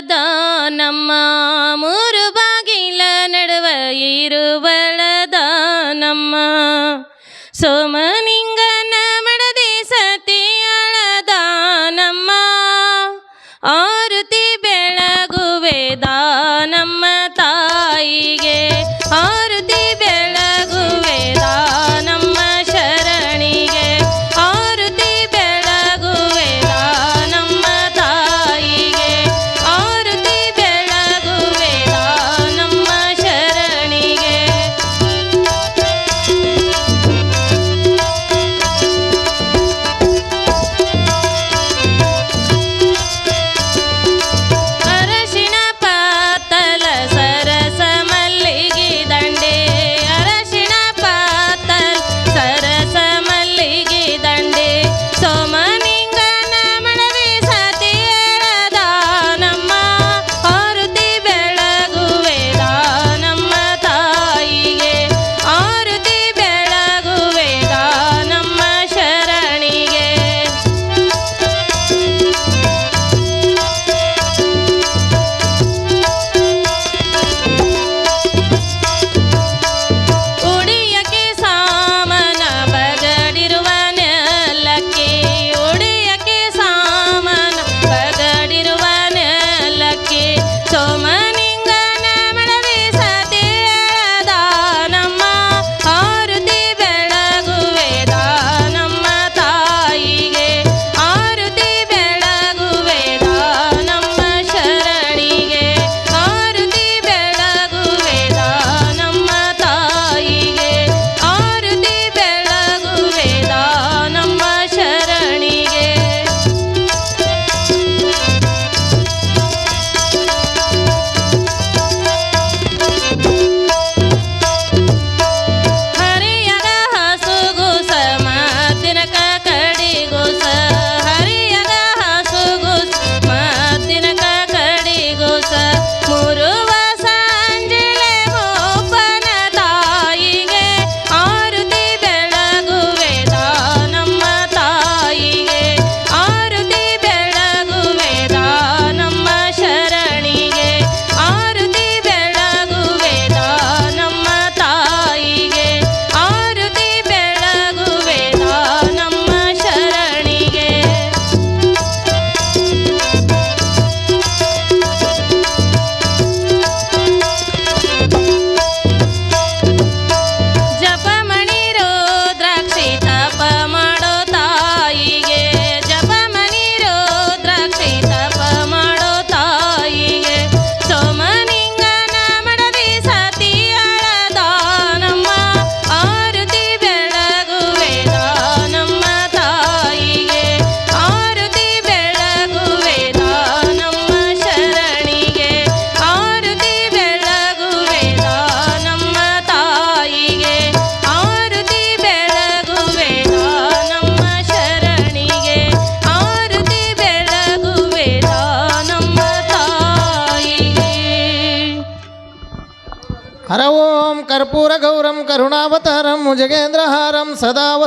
da హర ఓం కర్పూర గౌరం కరుణావతారం జగేంద్రహారం సదావ